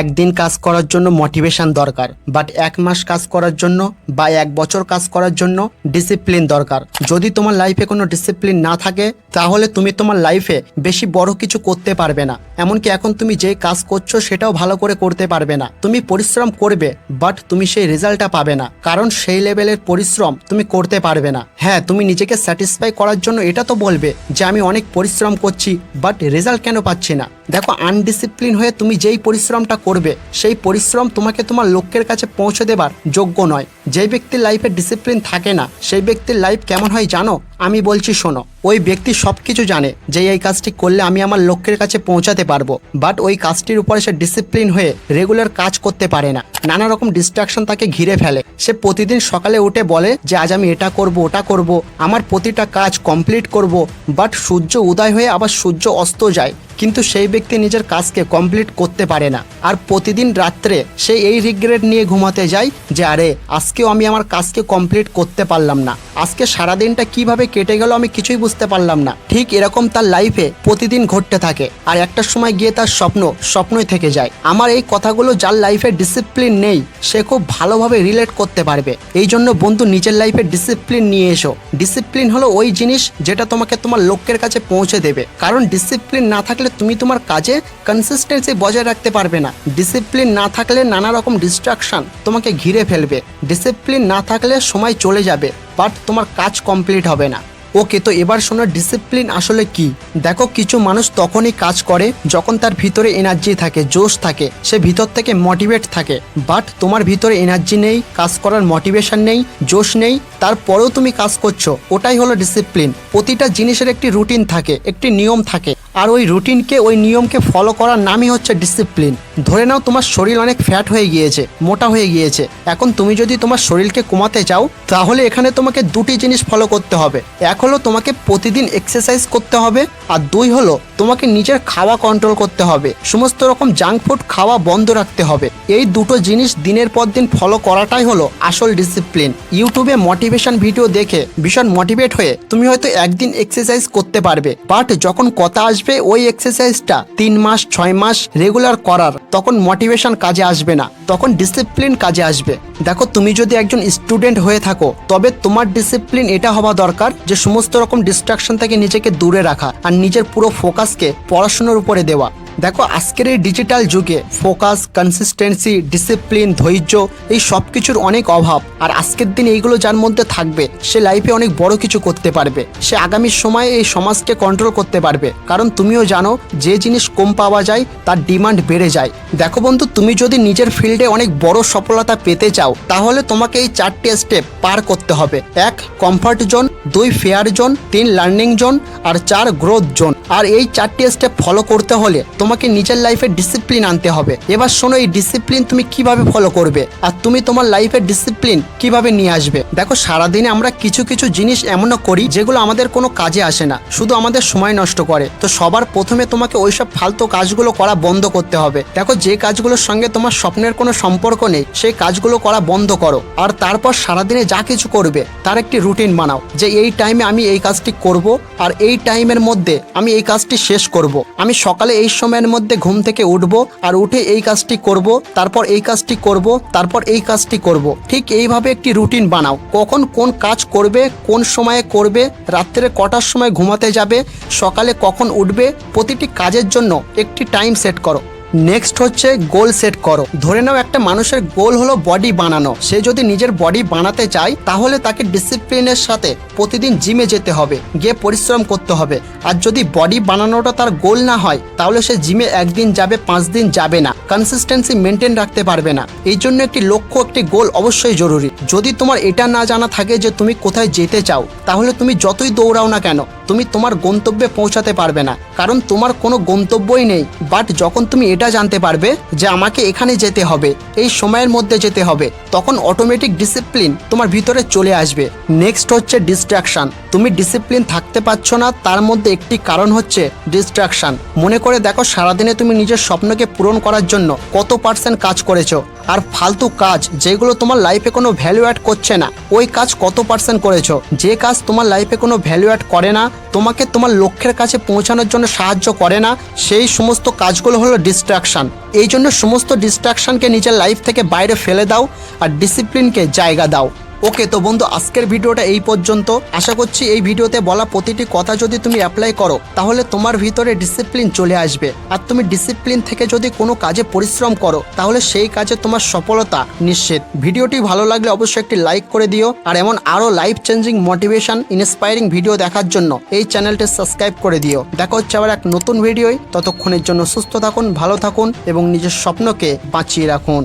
একদিন কাজ করার জন্য মোটিভেশন দরকার বাট এক মাস কাজ করার জন্য বা এক বছর কাজ করার জন্য ডিসিপ্লিন দরকার। যদি তোমার লাইফে কোনো ডিসিপ্লিন না থাকে, তাহলে তুমি তোমার লাইফে বেশি বড় কিছু করতে পারবে না। এমনকি এখন তুমি যে কাজ করছ, সেটাও ভালো করে করতে পারবে না। তুমি পরিশ্রম করবে বাট তুমি সেই রেজাল্টটা পাবে না। কারণ সেই লেভেলের পরিশ্রম তুমি করতে পারবে না। হ্যাঁ তুমি নিজেকে স্যাটিসফাই করার জন্য এটা তো বলবে যে, আমি অনেক পরিশ্রম করছি বাট রেজাল্ট কেন পাচ্ছি না? দেখো, আনডিসিপ্লিন হয়ে তুমি যেই পরিশ্রমটা করবে, সেই পরিশ্রম তোমাকে তোমার লক্ষ্যের কাছে পৌঁছে দেবার যোগ্য নয়। যে ব্যক্তির লাইফে ডিসিপ্লিন থাকে না, সেই ব্যক্তির লাইফ কেমন হয় জানো? আমি বলছি শোনো, ওই ব্যক্তি সব কিছু জানে যে এই কাজটি করলে আমি আমার লক্ষ্যের কাছে পৌঁছাতে পারব বাট ওই কাজটির উপরে সে ডিসিপ্লিন হয়ে রেগুলার কাজ করতে পারে না। নানা রকম ডিস্ট্রাকশন তাকে ঘিরে ফেলে। সে প্রতিদিন সকালে উঠে বলে যে, আজ আমি এটা করব, ওটা করব, আমার প্রতিটা কাজ কমপ্লিট করব বাট সূর্য উদয় হয়ে আবার সূর্য অস্ত যায়। কিন্তু সেই ব্যক্তি নিজের কাজকে কমপ্লিট করতে পারে না। আর প্রতিদিন রাত্রে সে এই রিগ্রেট নিয়ে ঘুমাতে যায় যে, আরে, আজকেও আমি আমার কাজকে কমপ্লিট করতে পারলাম না। আজকে সারাদিনটা কীভাবে কেটে গেল, আমি কিছুই বুঝতে পারলাম না। ঠিক এরকম তার লাইফে প্রতিদিন ঘটতে থাকে। আর একটা সময় গিয়ে তার স্বপ্ন, স্বপ্নই থেকে যায়। আমার এই কথাগুলো যার লাইফে ডিসিপ্লিন নেই, সে খুব ভালোভাবে রিলেট করতে পারবে। এই জন্য বন্ধু, নিজের লাইফে ডিসিপ্লিন নিয়ে এসো। ডিসিপ্লিন হলো ওই জিনিস যেটা তোমাকে তোমার লক্ষ্যের কাছে পৌঁছে দেবে। কারণ ডিসিপ্লিন না থাকলে তুমি তোমার কাজে কনসিস্টেন্সি বজায় রাখতে পারবে না। ডিসিপ্লিন না থাকলে নানা রকম ডিস্ট্রাকশন তোমাকে ঘিরে ফেলবে। ডিসিপ্লিন না থাকলে সময় চলে যাবে। বাট তোমার কাজ কমপ্লিট হবে না। ওকে, তো এবার শোনো ডিসিপ্লিন আসলে কি? দেখো, কিছু মানুষ তখনই কাজ করে যখন তার ভিতরে এনার্জি থাকে, জোশ থাকে, সে ভিতর থেকে মোটিভেট থাকে। বাট তোমার ভিতরে এনার্জি নেই, কাজ করার মোটিভেশন নেই, জোশ নেই, তারপরেও তুমি কাজ করছ। ওটাই হলো ডিসিপ্লিন প্রতিটা জিনিসের একটি রুটিন থাকে, একটি নিয়ম থাকে। আর ওই রুটিনকে ওই নিয়মকে ফলো করার নামই হচ্ছে ডিসিপ্লিন ধরে নাও, তোমার শরীর অনেক ফ্যাট হয়ে গিয়েছে, মোটা হয়ে গিয়েছে। এখন তুমি যদি তোমার শরীরকে কমাতে চাও, তাহলে এখানে তোমাকে দুটি জিনিস ফলো করতে হবে। এক হলো তোমাকে প্রতিদিন এক্সারসাইজ করতে হবে আর দুই হলো তোমাকে নিজের খাওয়া কন্ট্রোল করতে হবে। সমস্ত রকম জাঙ্ক ফুড খাওয়া বন্ধ রাখতে হবে। এই দুটো জিনিস দিনের পর দিন ফলো করাটাই হলো আসল ডিসিপ্লিন ইউটিউবে মোটিভেশন ভিডিও দেখে ভীষণ মোটিভেট হয়ে তুমি হয়তো একদিন এক্সারসাইজ করতে পারবে। বাট যখন কথা আসবে ওই এক্সারসাইজটা তিন মাস, ছয় মাস রেগুলার করার, তখন মোটিভেশন কাজে আসবে না। তখন ডিসিপ্লিন কাজে আসবে। দেখো, তুমি যদি একজন স্টুডেন্ট হয়ে থাকো, তবে তোমার ডিসিপ্লিন এটা হওয়া দরকার যে সমস্ত রকম ডিস্ট্রাকশন থেকে নিজেকে দূরে রাখা আর নিজের পুরো ফোকাসকে পড়াশোনার উপরে দেওয়া। দেখো, আজকের এই ডিজিটাল যুগে ফোকাস কনসিস্টেন্সি ডিসিপ্লিন ধৈর্য এই সব কিছুর অনেক অভাব। আর আজকের দিন এইগুলো যার মধ্যে থাকবে, সে লাইফে অনেক বড় কিছু করতে পারবে। সে আগামী সময়ে এই সমাজকে কন্ট্রোল করতে পারবে। কারণ তুমিও জানো, যে জিনিস কম পাওয়া যায়, তার ডিমান্ড বেড়ে যায়। দেখো বন্ধু, তুমি যদি নিজের ফিল্ডে অনেক বড় সফলতা পেতে চাও, তাহলে তোমাকে এই চারটি স্টেপ পার করতে হবে। এক কমফর্ট জোন দুই ফেয়ার জোন তিন লার্নিং জোন আর চার গ্রোথ জোন আর এই চারটি স্টেপ ফলো করতে হলে তোমাকে নিজের লাইফে ডিসিপ্লিন আনতে হবে। এবার শোনো, এই ডিসিপ্লিন তুমি কীভাবে ফলো করবে? আর তুমি তোমার লাইফে ডিসিপ্লিন কীভাবে নিয়ে আসবে? দেখো, সারাদিনে আমরা কিছু কিছু জিনিস এমনও করি যেগুলো আমাদের কোনো কাজে আসে না, শুধু আমাদের সময় নষ্ট করে। তো সবার প্রথমে তোমাকে ওইসব ফালতু কাজগুলো করা বন্ধ করতে হবে। দেখো, যে কাজগুলোর সঙ্গে তোমার স্বপ্নের কোনো সম্পর্ক নেই, সেই কাজগুলো করা বন্ধ করো। আর তারপর সারাদিনে যা কিছু করবে, তার একটি রুটিন বানাও যে, এই টাইমে আমি এই কাজটি করব, আর এই টাইমের মধ্যে আমি এই কাজটি শেষ করব। আমি সকালে এই সময়ের মধ্যে ঘুম থেকে উঠব আর উঠে এই কাজটি করব, তারপর এই কাজটি করব, তারপর এই কাজটি করব। ঠিক এইভাবে একটি রুটিন বানাও। কখন কোন কাজ করবে, কোন সময়ে করবে, রাত্রে কটার সময় ঘুমাতে যাবে, সকালে কখন উঠবে, প্রতিটি কাজের জন্য একটি টাইম সেট করো। নেক্সট হচ্ছে গোল সেট করো। ধরে নাও একটা মানুষের গোল হলো বডি বানানো। সে যদি নিজের বডি বানাতে চায়, তাহলে তাকে ডিসিপ্লিনের সাথে প্রতিদিন জিমে যেতে হবে, গিয়ে পরিশ্রম করতে হবে। আর যদি বডি বানানোটা তার গোল না হয়, তাহলে সে জিমে একদিন যাবে, পাঁচ দিন যাবে না। কনসিস্টেন্সি মেনটেন রাখতে পারবে না। এই জন্য একটি লক্ষ্য, একটি গোল অবশ্যই জরুরি। যদি তোমার এটা না জানা থাকে যে তুমি কোথায় যেতে চাও, তাহলে তুমি যতই দৌড়াও না কেন, তুমি তোমার গন্তব্যে পৌঁছাতে পারবে না। কারণ তোমার কোনো গন্তব্যই নেই। বাট যখন তুমি এটা জানতে পারবে যে আমাকে এখানে যেতে হবে, এই সময়ের মধ্যে যেতে হবে। তখন অটোমেটিক ডিসিপ্লিন তোমার ভিতরে চলে আসবে। নেক্সট হচ্ছে ডিস্ট্রাকশন তুমি ডিসিপ্লিন থাকতে পারছ না, তার মধ্যে একটি কারণ হচ্ছে ডিস্ট্রাকশন মনে করে দেখো, সারাদিনে তুমি নিজের স্বপ্নকে পূরণ করার জন্য কত পার্সেন্ট কাজ করেছ। আর ফালতু কাজ যেগুলো তোমার লাইফে কোনো ভ্যালু অ্যাড করছে না। ওই কাজ কত পার্সেন্ট করেছ? যে কাজ তোমার লাইফে কোনো ভ্যালু অ্যাড করে না, তোমাকে তোমার লক্ষ্যের কাছে পৌঁছানোর জন্য সাহায্য করে না, সেই সমস্ত কাজগুলো হলো ডিস্ট্রাকশন এই জন্য সমস্ত ডিস্ট্রাকশনকে নিজের লাইফ থেকে বাইরে ফেলে দাও আর ডিসিপ্লিনকে জায়গা দাও। ওকে, তো বন্ধু, আজকের ভিডিওটা এই পর্যন্ত। আশা করছি এই ভিডিওতে বলা প্রতিটি কথা যদি তুমি অ্যাপ্লাই করো, তাহলে তোমার ভিতরে ডিসিপ্লিন চলে আসবে। আর তুমি ডিসিপ্লিন থেকে যদি কোনো কাজে পরিশ্রম করো, তাহলে সেই কাজে তোমার সফলতা নিশ্চিত। ভিডিওটি ভালো লাগলে অবশ্যই একটি লাইক করে দিও, আর এমন আরও life changing motivation inspiring video দেখার জন্য এই চ্যানেলটি সাবস্ক্রাইব করে দিও। দেখা হচ্ছে আবার এক নতুন ভিডিওয় ততক্ষণের জন্য সুস্থ থাকুন, ভালো থাকুন, এবং নিজের স্বপ্নকে বাঁচিয়ে রাখুন।